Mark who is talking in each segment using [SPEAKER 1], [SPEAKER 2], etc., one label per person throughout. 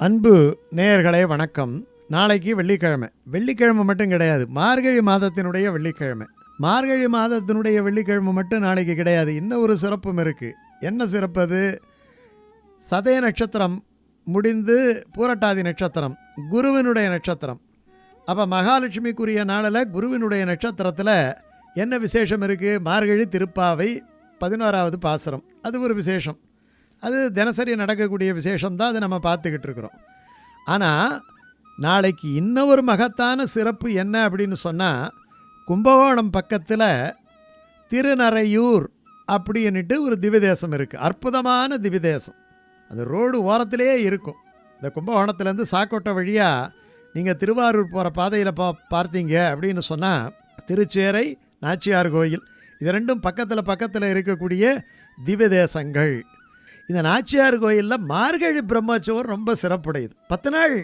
[SPEAKER 1] அன்பு நேயர்களே வணக்கம். நாளைக்கு வெள்ளிக்கிழமை. வெள்ளிக்கிழமை மட்டும் கிடையாது. மார்கழி மாதத்தினுடைய வெள்ளிக்கிழமை. மார்கழி மாதத்தினுடைய வெள்ளிக்கிழமை மட்டும் நாளைக்கு கிடையாது. இன்னும் ஒரு சிறப்பும் இருக்குது என்ன சிறப்பு அது? சதய நட்சத்திரம் முடிந்து பூரட்டாதி நட்சத்திரம் குருவினுடைய நட்சத்திரம். அப்போ மகாலட்சுமிக்குரிய நாளில் குருவினுடைய நட்சத்திரத்தில் என்ன விசேஷம் இருக்குது மார்கழி திருப்பாவை பதினோராவது பாசுரம். அது ஒரு விசேஷம். அது தினசரி நடக்கக்கூடிய விசேஷம் தான் அதை நம்ம பார்த்துக்கிட்டு இருக்கிறோம். ஆனால் நாளைக்கு இன்னும் ஒரு மகத்தான சிறப்பு என்ன அப்படின்னு சொன்னால் கும்பகோணம் பக்கத்தில் திருநறையூர் அப்படின்னுட்டு ஒரு திவிதேசம் இருக்குது அற்புதமான திவிதேசம் அது ரோடு ஓரத்திலே இருக்கும். இந்த கும்பகோணத்துலேருந்து சாக்கோட்டை வழியாக நீங்கள் திருவாரூர் போகிற பாதையில் பா பார்த்தீங்க அப்படின்னு சொன்னால் திருச்சேரை நாச்சியார் கோயில் இது ரெண்டும் பக்கத்தில் பக்கத்தில் இருக்கக்கூடிய திவதேசங்கள் இந்த நாச்சியார் கோயிலில் மார்கழி பிரம்மோற்சவம் ரொம்ப சிறப்புடையது. பத்து நாள்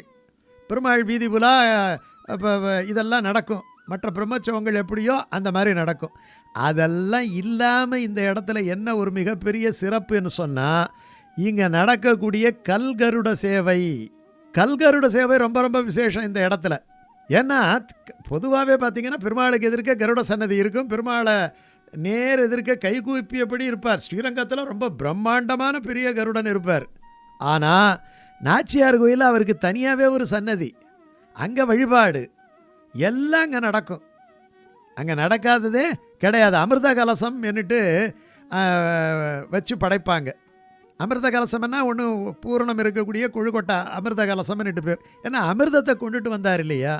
[SPEAKER 1] பெருமாள் வீதி புலா இதெல்லாம் நடக்கும். மற்ற பிரம்மோற்சவங்கள் எப்படியோ அந்த மாதிரி நடக்கும். அதெல்லாம் இல்லாமல் இந்த இடத்துல என்ன ஒரு மிகப்பெரிய சிறப்புன்னு சொன்னால் இங்கே நடக்கக்கூடிய கல்கருட சேவை. கல்கருட சேவை ரொம்ப ரொம்ப விசேஷம் இந்த இடத்துல. ஏன்னா பொதுவாகவே பார்த்தீங்கன்னா பெருமாளுக்கு எதிர்க்க கருட சன்னதி இருக்கும். பெருமாளை நேர் எதிர்க்க கைகூப்பியபடி இருப்பார். ஸ்ரீரங்கத்தில் ரொம்ப பிரம்மாண்டமான பெரிய கருடன் இருப்பார். ஆனால் நாச்சியார் கோயிலில் அவருக்கு தனியாகவே ஒரு சன்னதி. அங்கே வழிபாடு. எல்லாம் அங்கே நடக்கும். அங்கே நடக்காததே கிடையாது. அமிர்த கலசம் என்னட்டு வச்சு படைப்பாங்க. அமிர்த கலசம்னா ஒன்று பூரணம் இருக்கக்கூடிய கொழுக்கொட்டை அமிர்த கலசம்னுட்டு பேர். ஏன்னா அமிர்தத்தை கொண்டுட்டு வந்தார் இல்லையா?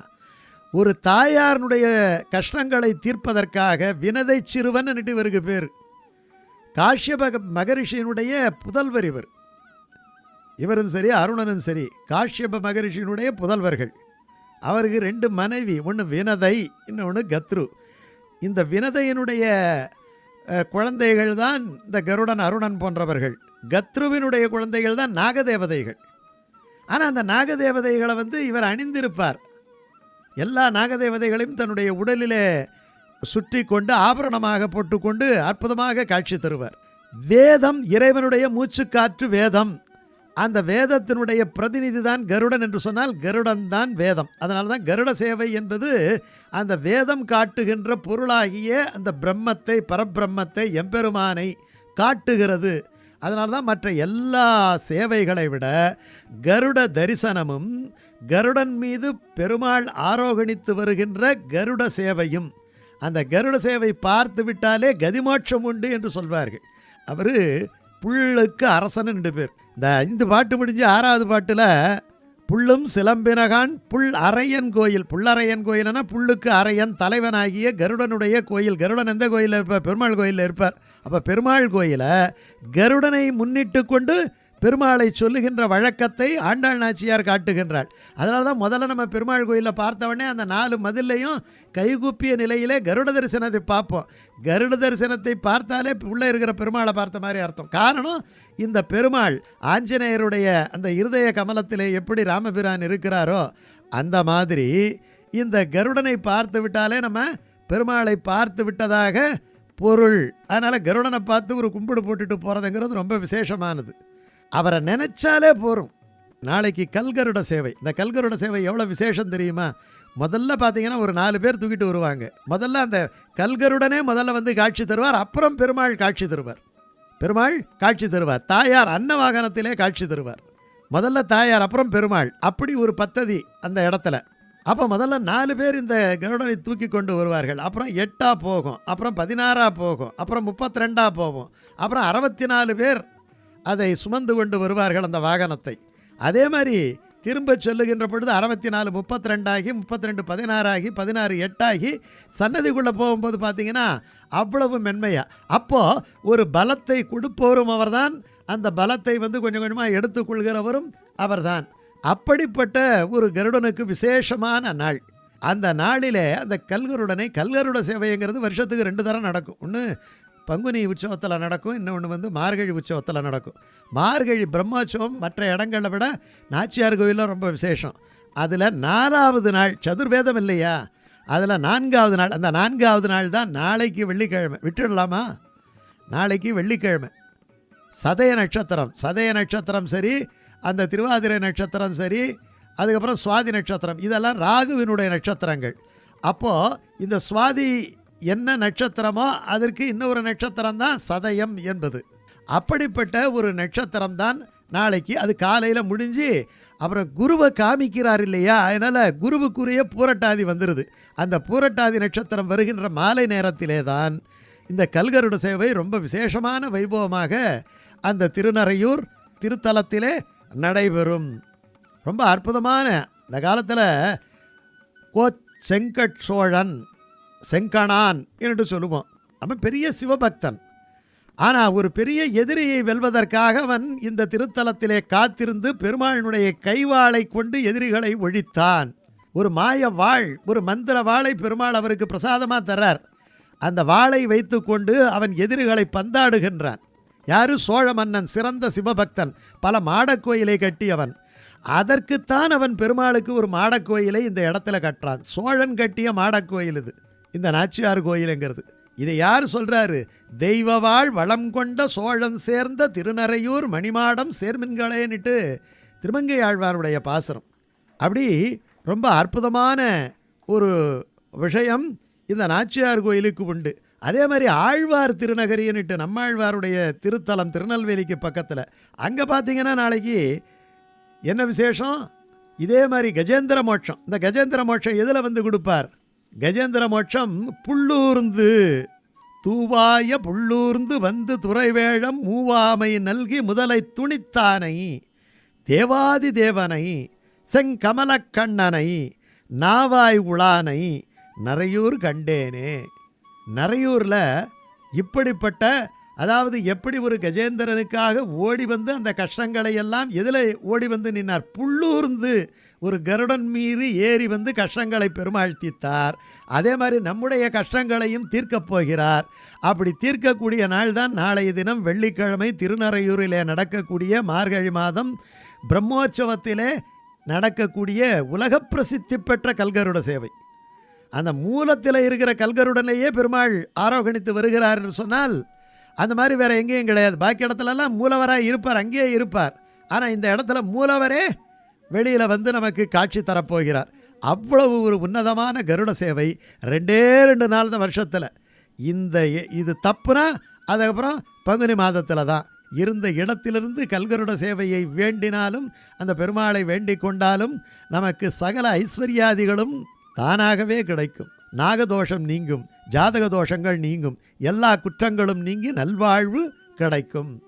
[SPEAKER 1] ஒரு தாயாருடைய கஷ்டங்களை தீர்ப்பதற்காக வினதை சிறுவன் இவருக்கு பேர். காஷ்யப மகரிஷியினுடைய புதல்வர் இவர். இவரும் சரி அருணனும் சரி காஷ்யப மகரிஷியினுடைய புதல்வர்கள். அவருக்கு ரெண்டு மனைவி ஒன்று வினதை இன்னொன்று கத்ரு. இந்த வினதையினுடைய குழந்தைகள் தான் இந்த கருடன் அருணன் போன்றவர்கள். கத்ருவினுடைய குழந்தைகள் தான் நாகதேவதைகள். ஆனால் அந்த நாகதேவதைகளை வந்து இவர் அணிந்திருப்பார். எல்லா நாகதேவதைகளையும் தன்னுடைய உடலிலே சுற்றி கொண்டு ஆபரணமாக போட்டுக்கொண்டு அற்புதமாக காட்சி தருவார். வேதம் இறைவனுடைய மூச்சுக்காற்று வேதம். அந்த வேதத்தினுடைய பிரதிநிதி தான் கருடன் என்று சொன்னால் கருடன் தான் வேதம். அதனால தான் கருட சேவை என்பது அந்த வேதம் காட்டுகின்ற பொருளாகிய அந்த பிரம்மத்தை பரபிரம்மத்தை எம்பெருமானை காட்டுகிறது. அதனால தான் மற்ற எல்லா சேவைகளை விட கருட தரிசனமும் கருடன் மீது பெருமாள் ஆரோகணித்து வருகின்ற கருட சேவையும் அந்த கருட சேவை பார்த்து விட்டாலே கதிமோட்சம் உண்டு என்று சொல்வார்கள். அவர் புல்லுக்கு அரசன் ரெண்டு பேர். இந்த ஐந்து பாட்டு முடிஞ்சு ஆறாவது பாட்டில் புள்ளும் சிலம்பினகான் புல் அரையன் கோயில். புல்லரையன் கோயில்னா புல்லுக்கு அரையன் தலைவனாகிய கருடனுடைய கோயில். கருடன் எந்த கோயிலில் இருப்பார்? பெருமாள் கோயிலில் இருப்பார். அப்போ பெருமாள் கோயிலை கருடனை முன்னிட்டு கொண்டு பெருமாளை சொல்லுகின்ற வழக்கத்தை ஆண்டாள் நாச்சியார் காட்டுகின்றாள். அதனால தான் முதல்ல நம்ம பெருமாள் கோயிலில் பார்த்தவொடனே அந்த நாலு மதில்லையும் கைகூப்பிய நிலையிலே கருட தரிசனத்தை பார்ப்போம். கருட தரிசனத்தை பார்த்தாலே உள்ளே இருக்கிற பெருமாளை பார்த்த மாதிரி அர்த்தம். காரணம் இந்த பெருமாள் ஆஞ்சநேயருடைய அந்த இருதய கமலத்திலே எப்படி ராமபிரான் இருக்கிறாரோ அந்த மாதிரி இந்த கருடனை பார்த்து விட்டாலே நம்ம பெருமாளை பார்த்து விட்டதாக பொருள். அதனால் கருடனை பார்த்து ஒரு கும்பிடு போட்டுட்டு போகிறதுங்கிறது ரொம்ப விசேஷமானது. அவரை நினைச்சாலே போரும். நாளைக்கு கல்கருட சேவை. இந்த கல்கருட சேவை எவ்வளோ விசேஷம் தெரியுமா? முதல்ல பார்த்தீங்கன்னா ஒரு நாலு பேர் தூக்கிட்டு வருவாங்க. முதல்ல அந்த கல்கருடனே முதல்ல வந்து காட்சி தருவார் அப்புறம் பெருமாள் காட்சி தருவார். பெருமாள் காட்சி தருவார். தாயார் அன்ன வாகனத்திலே காட்சி தருவார். முதல்ல தாயார் அப்புறம் பெருமாள். அப்படி ஒரு பத்ததி அந்த இடத்துல. அப்போ முதல்ல நாலு பேர் இந்த கருடனை தூக்கி கொண்டு வருவார்கள். அப்புறம் எட்டாக போகும். அப்புறம் பதினாறாக போகும். அப்புறம் முப்பத்தி ரெண்டாக போகும். அப்புறம் அறுபத்தி நாலு பேர் அதை சுமந்து கொண்டு வருவார்கள் அந்த வாகனத்தை. அதே மாதிரி திரும்ப சொல்லுகின்ற பொழுது அறுபத்தி நாலு முப்பத்தி ரெண்டாகி முப்பத்தி ரெண்டு பதினாறாகி பதினாறு எட்டாகி சன்னதிக்குள்ளே போகும்போது பார்த்தீங்கன்னா அவ்வளவு மென்மையாக அப்போது ஒரு பலத்தை கொடுப்பவரும் அவர்தான். அந்த பலத்தை வந்து கொஞ்சம் கொஞ்சமாக எடுத்துக்கொள்கிறவரும் அவர்தான். அப்படிப்பட்ட ஒரு கருடனுக்கு விசேஷமான நாள். அந்த நாளிலே அந்த கல்கருடனை கல்கருட சேவைங்கிறது வருஷத்துக்கு ரெண்டு தரம் நடக்கும். ஒன்று பங்குனி உற்சவத்தில் நடக்கும் இன்னொன்று வந்து மார்கழி உற்சவத்தில் நடக்கும். மார்கழி பிரம்மோற்சவம் மற்ற இடங்களை விட நாச்சியார் கோயிலில் ரொம்ப விசேஷம். அதில் நாலாவது நாள் சதுர்வேதம் இல்லையா? அதில் நான்காவது நாள் அந்த நான்காவது நாள் தான் நாளைக்கு வெள்ளிக்கிழமை. விட்டுடலாமா? நாளைக்கு வெள்ளிக்கிழமை. சதய நட்சத்திரம் சதய நட்சத்திரம் சரி அந்த திருவாதிரை நட்சத்திரம் சரி அதுக்கப்புறம் சுவாதி நட்சத்திரம். இதெல்லாம் ராகுவினுடைய நட்சத்திரங்கள். அப்போது இந்த சுவாதி என்ன நட்சத்திரமோ அதற்கு இன்னொரு நட்சத்திரம் தான் சதயம் என்பது. அப்படிப்பட்ட ஒரு நட்சத்திரம் தான் நாளைக்கு அது காலையில் முடிஞ்சு அப்புறம் குருவை காமிக்கிறார் இல்லையா? அதனால் குருவுக்குரிய பூரட்டாதி வந்துடுது அந்த பூரட்டாதி நட்சத்திரம் வருகின்ற மாலை நேரத்திலே தான் இந்த கல்கருட சேவை ரொம்ப விசேஷமான வைபவமாக அந்த திருநறையூர் திருத்தலத்திலே நடைபெறும். ரொம்ப அற்புதமான இந்த காலத்தில் கோ செங்கட் சோழன் செங்கணான் என்று சொல்லுவோம். அவன் பெரிய சிவபக்தன். ஆனால் ஒரு பெரிய எதிரியை வெல்வதற்காக அவன் இந்த திருத்தலத்திலே காத்திருந்து பெருமாளினுடைய கைவாளை கொண்டு எதிரிகளை ஒழித்தான். ஒரு மாய வாழ் ஒரு மந்திர வாளை பெருமாள் அவருக்கு பிரசாதமாக தர்றார். அந்த வாளை வைத்துக்கொண்டு அவன் எதிரிகளை பந்தாடுகின்றான். யாரு? சோழ மன்னன் சிறந்த சிவபக்தன் பல மாடக்கோயிலை கட்டியவன். அதற்குத்தான் அவன் பெருமாளுக்கு ஒரு மாடக்கோயிலை இந்த இடத்துல கட்டுறான். சோழன் கட்டிய மாடக்கோயில் இது. இந்த நாச்சியார் கோயிலுங்கிறது. இதை யார் சொல்கிறாரு தெய்வவாழ் வளம் கொண்ட சோழன் சேர்ந்த திருநறையூர் மணிமாடம் சேர்மின்களேன்னுட்டு திருமங்கை ஆழ்வாருடைய பாசுரம். அப்படி ரொம்ப அற்புதமான ஒரு விஷயம் இந்த நாச்சியார் கோயிலுக்கு உண்டு. அதே மாதிரி ஆழ்வார் திருநகரின்னுட்டு நம்மாழ்வாருடைய திருத்தலம் திருநெல்வேலிக்கு பக்கத்தில். அங்கே பார்த்தீங்கன்னா நாளைக்கு என்ன விசேஷம்? இதே மாதிரி கஜேந்திர மோட்சம். இந்த கஜேந்திர மோட்சம் எதில் வந்து கொடுப்பார்? கஜேந்திர மோட்சம் புள்ளூர்ந்து தூவாய புள்ளூர்ந்து வந்து துறைவேழம் மூவாமை நல்கி முதலை துணித்தானை தேவாதி தேவனை செங்கமலக்கண்ணனை நாவாய் உளானை நிறையூர் கண்டேனே. நரையூரில் இப்படிப்பட்ட அதாவது எப்படி ஒரு கஜேந்திரனுக்காக ஓடி வந்து அந்த கஷ்டங்களை எல்லாம் எதில் ஓடி வந்து நின்னார். புள்ளூர்ந்து ஒரு கருடன் மீறி ஏறி வந்து கஷ்டங்களை பெருமாள் தீர்த்தார். அதே மாதிரி நம்முடைய கஷ்டங்களையும் தீர்க்கப் போகிறார். அப்படி தீர்க்கக்கூடிய நாள்தான் நாளைய தினம் வெள்ளிக்கிழமை திருநறையூரிலே நடக்கக்கூடிய மார்கழி மாதம் பிரம்மோற்சவத்திலே நடக்கக்கூடிய உலக பிரசித்தி பெற்ற கல்கருட சேவை. அந்த மூலத்தில் இருக்கிற கல்கருடனையே பெருமாள் ஆரோகணித்து வருகிறார் என்று சொன்னால் அந்த மாதிரி வேறு எங்கேயும் கிடையாது. பாக்கி இடத்துலலாம் மூலவராக இருப்பார் அங்கேயே இருப்பார். ஆனால் இந்த இடத்துல மூலவரே வெளியில் வந்து நமக்கு காட்சி தரப்போகிறார். அவ்வளவு ஒரு உன்னதமான கருட சேவை ரெண்டே ரெண்டு நாள் தான் வருஷத்தில். இந்த எ- இது தப்புனா அதுக்கப்புறம் பங்குனி மாதத்தில் தான். இருந்த இடத்திலிருந்து கல்கருட சேவையை வேண்டினாலும் அந்த பெருமாளை வேண்டிக் கொண்டாலும் நமக்கு சகல ஐஸ்வர்யாதிகளும் தானாகவே கிடைக்கும். நாகதோஷம் நீங்கும் ஜாதக தோஷங்கள் நீங்கும் எல்லா குற்றங்களும் நீங்கி நல்வாழ்வு கிடைக்கும்.